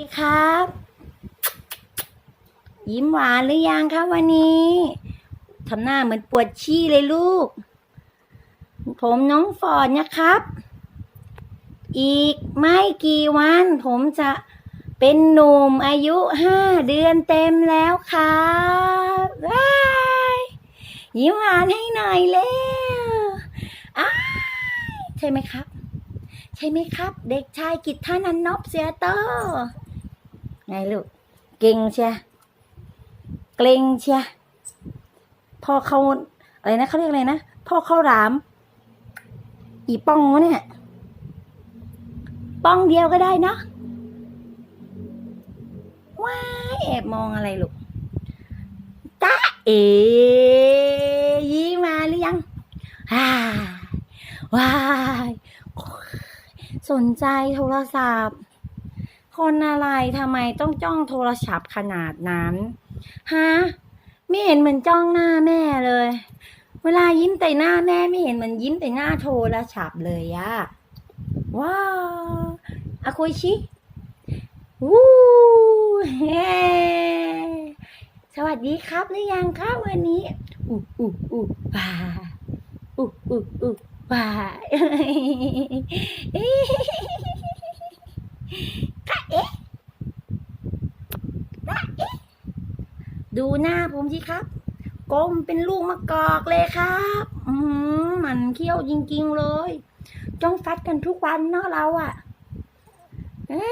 ดีครับ ยิ้มหวานหรือยังครับวันนี้ทำหน้าเหมือนปวดขี้เลยลูก ผมน้องฟอร์ดนะครับ อีกไม่กี่วัน ผมจะเป็นหนุ่มอายุห้าเดือนเต็มแล้วครับว้ายยิ้มหวานให้หน่อยเร็วใช่ไหมครับ ใช่ไหมครับ เด็กชายกิตท่านันนบเสียโต ไงลูก เก่งเชียเกรงเชียพ่อเขาอะไรนะเขาเรียกอะไรนะพ่อเข้าหลาม อีป้องวะเนี่ย ป้องเดียวก็ได้เนาะว้าแอบมองอะไรลูกตาเอยิ้มมาหรือยังฮ่าว้ายสนใจโทรศัพท์ คนอะไรทำไมต้องจ้องโทรศัพท์ขนาดนั้นฮะไม่เห็นเหมือนจ้องหน้าแม่เลย เวลายิ้มแต่หน้าแม่ไม่เห็นเหมือนยิ้มแต่หน้าโทรศัพท์เลยอะว้าวอาคุยชิวู้เฮ้สวัสดีครับหรือยังครับวันนี้อู้อู้อู้ว้าอู้อู้อู้ว้า ดูหน้าผมสิครับกลมเป็นลูกมะกอกเลยครับอืมมันเขี้ยวจริง ๆ เลย จ้องฟัดกันทุกวันเนาะเราอะ่ะเอ๊